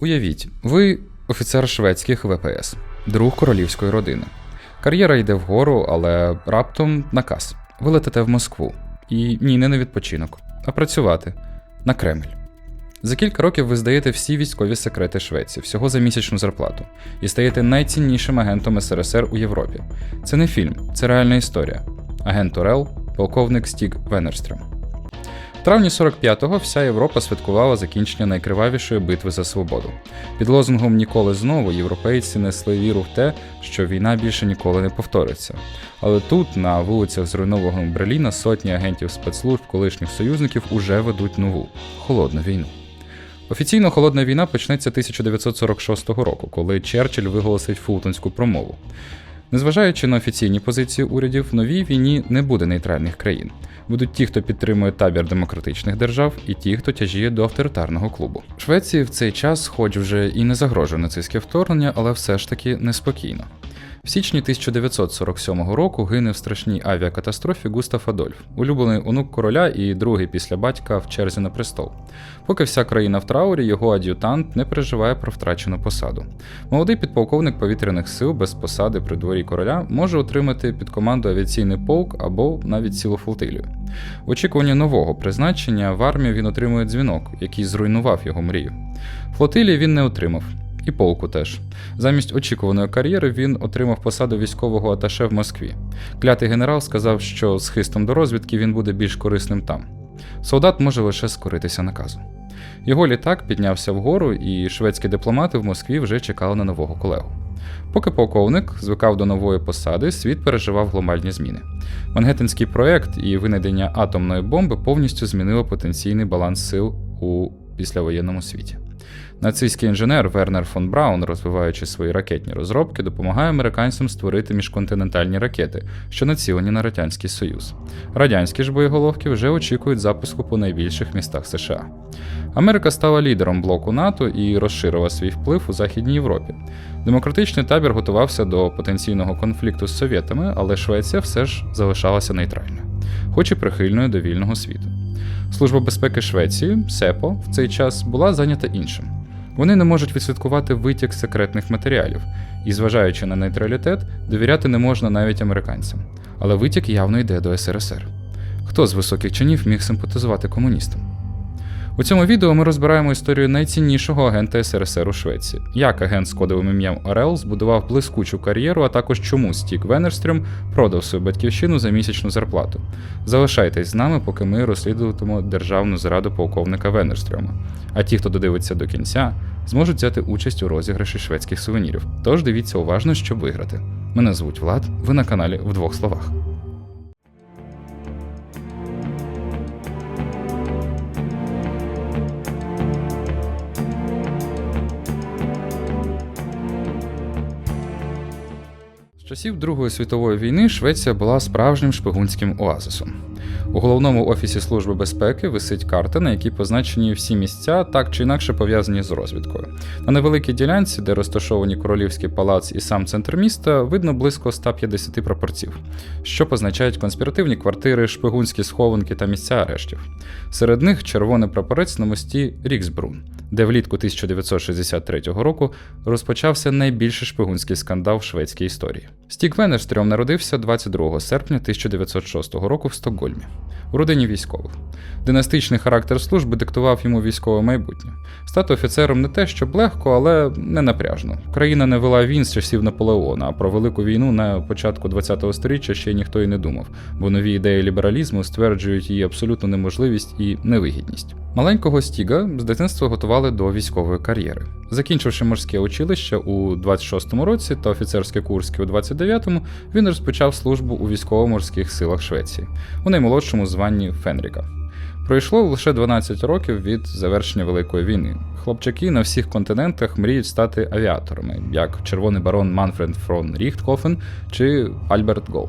Уявіть, ви офіцер шведських ВПС, друг королівської родини. Кар'єра йде вгору, але раптом наказ. Ви летите в Москву. І ні, не на відпочинок, а працювати на Кремль. За кілька років ви здаєте всі військові секрети Швеції, всього за місячну зарплату, і стаєте найціннішим агентом СРСР у Європі. Це не фільм, це реальна історія. Агент Орел, полковник Стіг Венерстрем. Травні 45-го вся Європа святкувала закінчення найкривавішої битви за свободу. Під лозунгом Ніколи знову європейці несли віру в те, що війна більше ніколи не повториться. Але тут, на вулицях зруйнованого Берліна, сотні агентів спецслужб колишніх союзників уже ведуть нову холодну війну. Офіційно холодна війна почнеться 1946 року, коли Черчилль виголосить Фултонську промову. Незважаючи на офіційні позиції урядів, в новій війні не буде нейтральних країн. Будуть ті, хто підтримує табір демократичних держав, і ті, хто тяжіє до авторитарного клубу. Швеції в цей час, хоч вже і не загрожує нацистське вторгнення, але все ж таки неспокійно. В січні 1947 року гине в страшній авіакатастрофі Густав Адольф, улюблений онук короля і другий після батька в черзі на престол. Поки вся країна в траурі, його ад'ютант не переживає про втрачену посаду. Молодий підполковник повітряних сил без посади при дворі короля може отримати під команду авіаційний полк або навіть цілу флотилію. В очікуванні нового призначення в армію він отримує дзвінок, який зруйнував його мрію. Флотилії він не отримав. І полку теж. Замість очікуваної кар'єри він отримав посаду військового аташе в Москві. Клятий генерал сказав, що з хистом до розвідки він буде більш корисним там. Солдат може лише скоритися наказу. Його літак піднявся вгору, і шведські дипломати в Москві вже чекали на нового колегу. Поки полковник звикав до нової посади, світ переживав глобальні зміни. Мангеттенський проект і винайдення атомної бомби повністю змінило потенційний баланс сил у післявоєнному світі. Нацистський інженер Вернер фон Браун, розвиваючи свої ракетні розробки, допомагає американцям створити міжконтинентальні ракети, що націлені на Радянський Союз. Радянські ж боєголовки вже очікують запуску по найбільших містах США. Америка стала лідером блоку НАТО і розширила свій вплив у Західній Європі. Демократичний табір готувався до потенційного конфлікту з совєтами, але Швеція все ж залишалася нейтральною, хоч і прихильною до вільного світу. Служба безпеки Швеції СЕПО в цей час була зайнята іншим. Вони не можуть відслідкувати витік секретних матеріалів, і, зважаючи на нейтралітет, довіряти не можна навіть американцям. Але витік явно йде до СРСР. Хто з високих чинів міг симпатизувати комуністам? У цьому відео ми розбираємо історію найціннішого агента СРСР у Швеції, як агент з кодовим ім'ям Орел збудував блискучу кар'єру, а також чому Стік Венерстрюм продав свою батьківщину за місячну зарплату. Залишайтесь з нами, поки ми розслідуватимемо державну зраду полковника Венерстрюма. А ті, хто додивиться до кінця, зможуть взяти участь у розіграші шведських сувенірів. Тож дивіться уважно, щоб виграти. Мене звуть Влад, ви на каналі в двох словах. Часів Другої світової війни Швеція була справжнім шпигунським оазисом. У головному офісі Служби безпеки висить карта, на якій позначені всі місця, так чи інакше пов'язані з розвідкою. На невеликій ділянці, де розташовані королівський палац і сам центр міста, видно близько 150 прапорців, що позначають конспіративні квартири, шпигунські схованки та місця арештів. Серед них червоний прапорець на мості Ріксбрун, де влітку 1963 року розпочався найбільший шпигунський скандал в шведській історії. Стік Венерстрьом народився 22 серпня 1906 року в Стокгольмі, у родині військових. Династичний характер служби диктував йому військове майбутнє. Стати офіцером не те, щоб легко, але не напряжно. Країна не вела війн з часів Наполеона, а про велику війну на початку ХХ століття ще ніхто й не думав, бо нові ідеї лібералізму стверджують її абсолютну неможливість і невигідність. Маленького Стіга з дитинства готували до військової кар'єри. Закінчивши морське училище у 26-му році та офіцерське Курське у 29-му, він розпочав службу у військово-морських силах Швеції, у наймолодшому званні Фенріка. Пройшло лише 12 років від завершення Великої війни. Хлопчаки на всіх континентах мріють стати авіаторами, як червоний барон Манфред фрон Ріхтхофен чи Альберт Гол.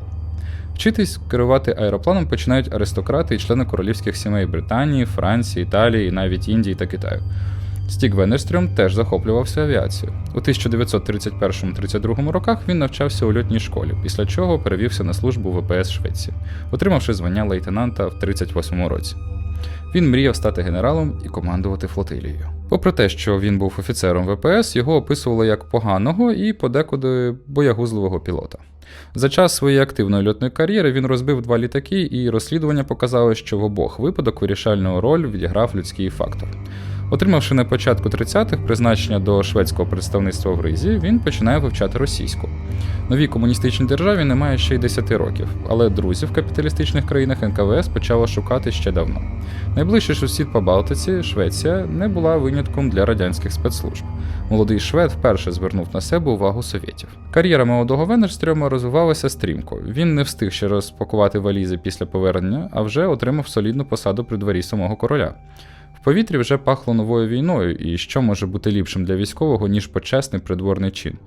Вчитись керувати аеропланом починають аристократи і члени королівських сімей Британії, Франції, Італії, навіть Індії та Китаю. Стік Венерстрьом теж захоплювався авіацією. У 1931-32 роках він навчався у льотній школі, після чого перевівся на службу ВПС Швеції, отримавши звання лейтенанта в 38 році. Він мріяв стати генералом і командувати флотилією. Попри те, що він був офіцером ВПС, його описували як поганого і подекуди боягузливого пілота. За час своєї активної льотної кар'єри він розбив два літаки, і розслідування показало, що в обох випадок вирішальну роль відіграв людський фактор. Отримавши на початку 30-х призначення до шведського представництва в Ризі, він починає вивчати російську. Новій комуністичній державі немає ще й 10 років, але друзів в капіталістичних країнах НКВС почало шукати ще давно. Найближчий сусід по Балтиці, Швеція, не була винятком для радянських спецслужб. Молодий швед вперше звернув на себе увагу совєтів. Кар'єра молодого Венерстрьома розвивалася стрімко. Він не встиг ще розпакувати валізи після повернення, а вже отримав солідну посаду при дворі самого короля. В повітрі вже пахло новою війною, і що може бути ліпшим для військового, ніж почесний придворний чин.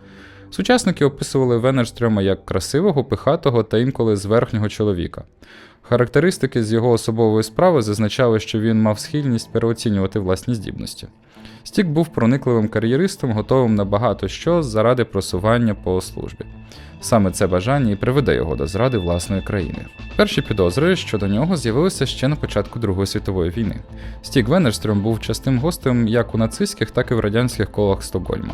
Сучасники описували Венерстрьома як красивого, пихатого та інколи зверхнього чоловіка. Характеристики з його особової справи зазначали, що він мав схильність переоцінювати власні здібності. Стік був проникливим кар'єристом, готовим на багато що заради просування по службі. Саме це бажання і приведе його до зради власної країни. Перші підозри щодо нього з'явилися ще на початку Другої світової війни. Стік Венерстрöm був частим гостем як у нацистських, так і в радянських колах Стокгольма.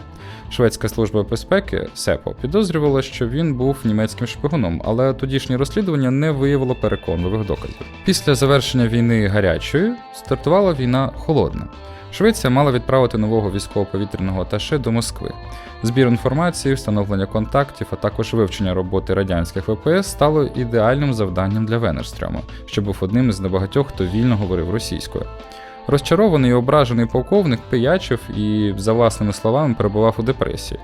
Шведська служба безпеки СЕПО підозрювала, що він був німецьким шпигуном, але тодішнє розслідування не виявило переконливих доказів. Після завершення війни гарячої стартувала війна холодна. Швеція мала відправити нового військово-повітряного аташе до Москви. Збір інформації, встановлення контактів, а також вивчення роботи радянських ВПС стало ідеальним завданням для Венерстрьома, що був одним із небагатьох, хто вільно говорив російською. Розчарований і ображений полковник пиячив і, за власними словами, перебував у депресії.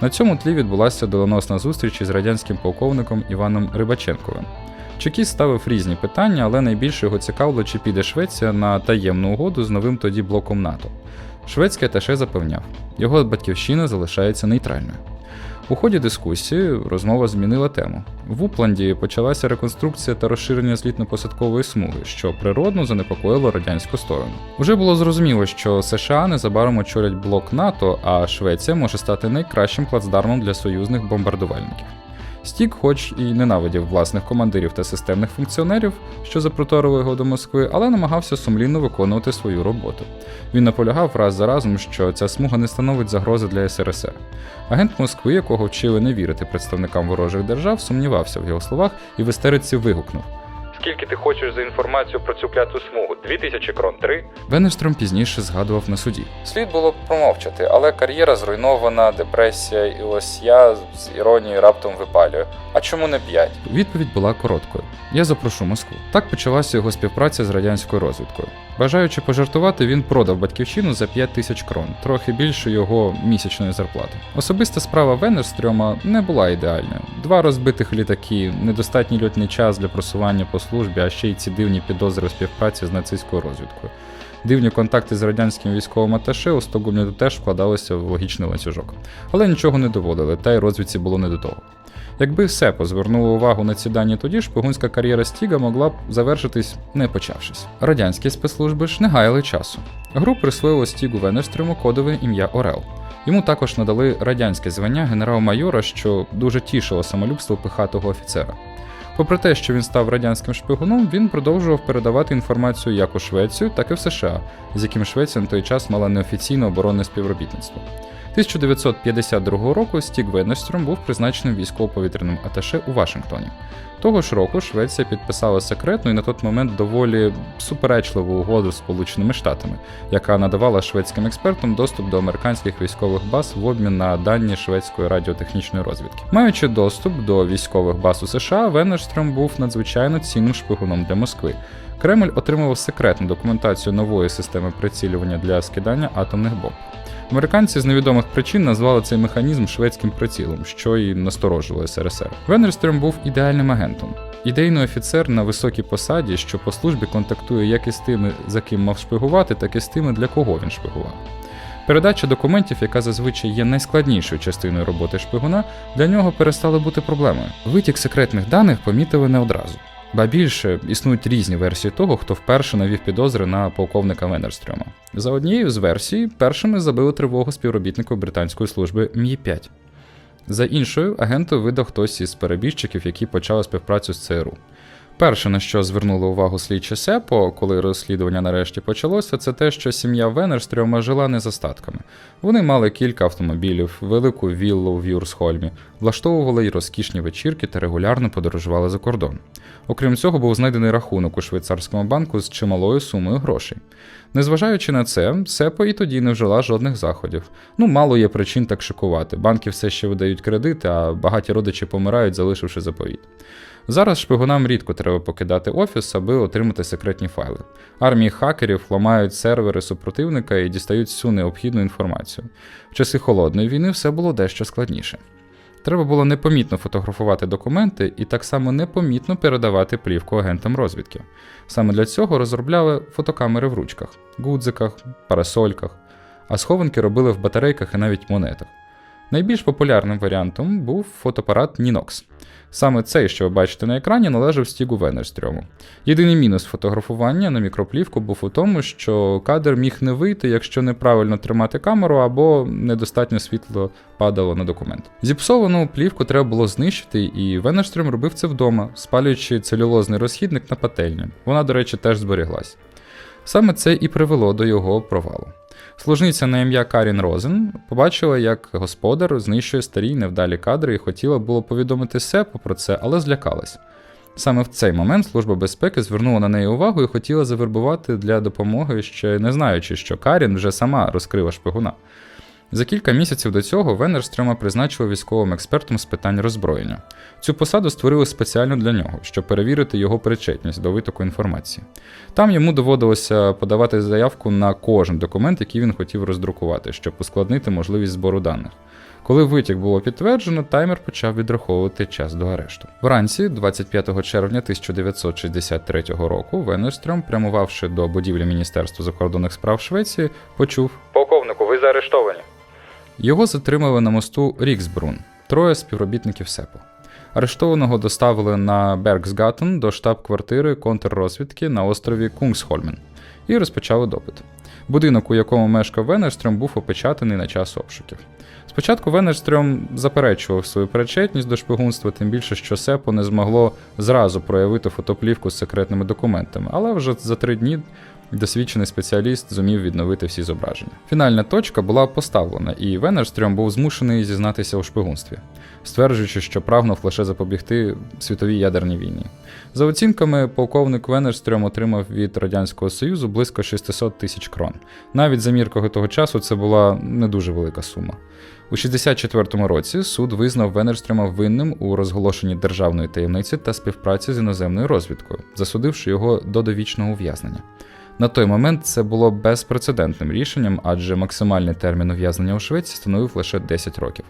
На цьому тлі відбулася доленосна зустріч із радянським полковником Іваном Рибаченковим. Чекіст ставив різні питання, але найбільше його цікавило, чи піде Швеція на таємну угоду з новим тоді блоком НАТО. Шведський аташе запевняв, його батьківщина залишається нейтральною. У ході дискусії розмова змінила тему. В Упланді почалася реконструкція та розширення злітно-посадкової смуги, що природно занепокоїло радянську сторону. Уже було зрозуміло, що США незабаром очолять блок НАТО, а Швеція може стати найкращим плацдармом для союзних бомбардувальників. Стік, хоч і ненавидів власних командирів та системних функціонерів, що запроторили його до Москви, але намагався сумлінно виконувати свою роботу. Він наполягав раз за разом, що ця смуга не становить загрози для СРСР. Агент Москви, якого вчили не вірити представникам ворожих держав, сумнівався в його словах і в істериці вигукнув. Скільки ти хочеш за інформацію про цю кляту смугу? Дві тисячі крон? Три? Венестром пізніше згадував на суді. Слід було б промовчати, але кар'єра зруйнована, депресія, і ось я з іронією раптом випалюю. А чому не п'ять? Відповідь була короткою: я запрошу Москву. Так почалася його співпраця з радянською розвідкою. Бажаючи пожартувати, він продав батьківщину за 5 тисяч крон, трохи більше його місячної зарплати. Особиста справа Венерстрьома не була ідеальною. Два розбитих літаки, недостатній льотний час для просування по службі, а ще й ці дивні підозри у співпраці з нацистською розвідкою. Дивні контакти з радянським військовим аташе у Стокгольмі теж вкладалися в логічний ланцюжок. Але нічого не доводили, та й розвідці було не до того. Якби СЕПО звернуло увагу на ці дані тоді, шпигунська кар'єра Стіга могла б завершитись, не почавшись. Радянські спецслужби ж не гаяли часу. Гру присвоїло Стігу Венерстрьому кодове ім'я Орел. Йому також надали радянське звання генерал-майора, що дуже тішило самолюбство пихатого офіцера. Попри те, що він став радянським шпигуном, він продовжував передавати інформацію як у Швецію, так і в США, з яким Швеція на той час мала неофіційне оборонне співробітництво. 1952 року Стік Венестром був призначеним військово-повітряним аташе у Вашингтоні. Того ж року Швеція підписала секретну і на той момент доволі суперечливу угоду з Сполученими Штатами, яка надавала шведським експертам доступ до американських військових баз в обмін на дані шведської радіотехнічної розвідки. Маючи доступ до військових баз у США, Венерстром був надзвичайно цінним шпигуном для Москви. Кремль отримував секретну документацію нової системи прицілювання для скидання атомних бомб. Американці з невідомих причин назвали цей механізм шведським прицілом, що і насторожило СРСР. Венерстрем був ідеальним агентом. Ідейний офіцер на високій посаді, що по службі контактує як із тими, за ким мав шпигувати, так і з тими, для кого він шпигував. Передача документів, яка зазвичай є найскладнішою частиною роботи шпигуна, для нього перестала бути проблемою. Витік секретних даних помітили не одразу. Ба більше існують різні версії того, хто вперше навів підозри на полковника Венерстрьома. За однією з версій, першими забили тривогу співробітнику британської служби Мі-5. За іншою, агенту видав хтось із перебіжчиків, які почали співпрацю з ЦРУ. Перше, на що звернули увагу слідчі СЕПО, коли розслідування нарешті почалося, це те, що сім'я Венерстрьома жила не за статками. Вони мали кілька автомобілів, велику віллу в Юрсхольмі, влаштовували й розкішні вечірки та регулярно подорожували за кордон. Окрім цього, був знайдений рахунок у швейцарському банку з чималою сумою грошей. Незважаючи на це, СЕПО і тоді не вжила жодних заходів. Ну, мало є причин так шикувати. Банки все ще видають кредити, а багаті родичі помирають, залишивши заповіт. Зараз шпигунам рідко треба покидати офіс, аби отримати секретні файли. Армії хакерів ламають сервери супротивника і дістають всю необхідну інформацію. В часи холодної війни все було дещо складніше. Треба було непомітно фотографувати документи і так само непомітно передавати плівку агентам розвідки. Саме для цього розробляли фотокамери в ручках, гудзиках, парасольках, а схованки робили в батарейках і навіть монетах. Найбільш популярним варіантом був фотоапарат Ninox. Саме цей, що ви бачите на екрані, належав Стігу Венерстрьому. Єдиний мінус фотографування на мікроплівку був у тому, що кадр міг не вийти, якщо неправильно тримати камеру або недостатньо світло падало на документ. Зіпсовану плівку треба було знищити, і Венерстрьом робив це вдома, спалюючи целюлозний розхідник на пательні. Вона, до речі, теж зберіглась. Саме це і привело до його провалу. Служниця на ім'я Карін Розен побачила, як господар знищує старі невдалі кадри і хотіла було повідомити Сепу про це, але злякалась. Саме в цей момент Служба безпеки звернула на неї увагу і хотіла завербувати для допомоги, ще не знаючи, що Карін вже сама розкрила шпигуна. За кілька місяців до цього Венерстрема призначили військовим експертом з питань роззброєння. Цю посаду створили спеціально для нього, щоб перевірити його причетність до витоку інформації. Там йому доводилося подавати заявку на кожен документ, який він хотів роздрукувати, щоб ускладнити можливість збору даних. Коли витік було підтверджено, таймер почав відраховувати час до арешту. Вранці, 25 червня 1963 року, Венерстрем, прямувавши до будівлі Міністерства закордонних справ Швеції, почув Полковнику, ви заарештовані. Його затримали на мосту Ріксбрун, троє співробітників СЕПО. Арештованого доставили на Бергсгаттен до штаб-квартири контррозвідки на острові Кунгсхольмен і розпочали допит. Будинок, у якому мешкав Венерстрем, був опечатаний на час обшуків. Спочатку Венерстрем заперечував свою причетність до шпигунства, тим більше, що СЕПО не змогло зразу проявити фотоплівку з секретними документами, але вже за три дні досвідчений спеціаліст зумів відновити всі зображення. Фінальна точка була поставлена, і Венерстрем був змушений зізнатися у шпигунстві, стверджуючи, що прагнув лише запобігти світовій ядерній війні. За оцінками, полковник Венерстрем отримав від Радянського Союзу близько 600 тисяч крон. Навіть за міркою того часу це була не дуже велика сума. У 64-му році суд визнав Венерстрема винним у розголошенні державної таємниці та співпраці з іноземною розвідкою, засудивши його до довічного ув'язнення. На той момент це було безпрецедентним рішенням, адже максимальний термін ув'язнення у Швеції становив лише 10 років.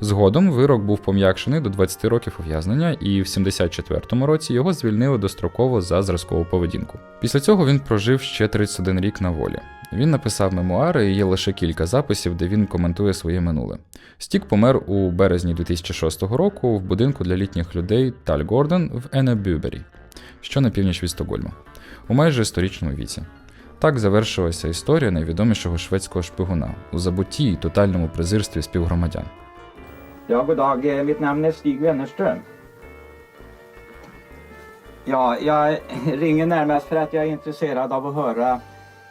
Згодом вирок був пом'якшений до 20 років ув'язнення, і в 74-му році його звільнили достроково за зразкову поведінку. Після цього він прожив ще 31 рік на волі. Він написав мемуари і є лише кілька записів, де він коментує своє минуле. Стік помер у березні 2006 року в будинку для літніх людей Таль Гордон в Енебюбері, що на північ від Стокгольму, у майже сторічному віці. Так завершилася історія найвідомішого шведського шпигуна у забутті і тотальному презирстві співгромадян. Ja, god dag. Eh, Mitt namn är Stig Wennerström. Ja, jag ringer närmast för att jag är intresserad av att höra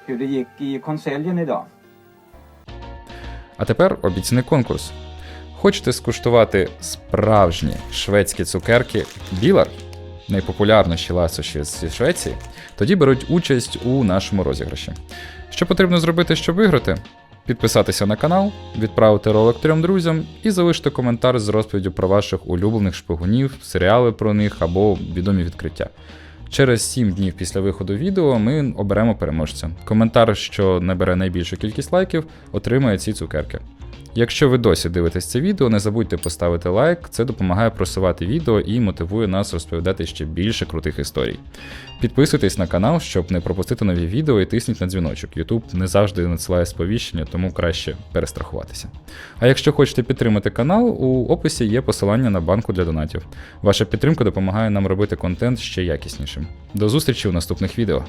hur det gick i konseljen idag. А тепер обіцяний конкурс. Хочете скуштувати справжні шведські цукерки Білар, найпопулярніші ласощі з Швеції, тоді беруть участь у нашому розіграші. Що потрібно зробити, щоб виграти? Підписатися на канал, відправити ролик трьом друзям і залишити коментар з розповіддю про ваших улюблених шпигунів, серіали про них або відомі відкриття. Через 7 днів після виходу відео ми оберемо переможця. Коментар, що набере найбільшу кількість лайків, отримає ці цукерки. Якщо ви досі дивитесь це відео, не забудьте поставити лайк, це допомагає просувати відео і мотивує нас розповідати ще більше крутих історій. Підписуйтесь на канал, щоб не пропустити нові відео і тисніть на дзвіночок. YouTube не завжди надсилає сповіщення, тому краще перестрахуватися. А якщо хочете підтримати канал, у описі є посилання на банку для донатів. Ваша підтримка допомагає нам робити контент ще якіснішим. До зустрічі у наступних відео.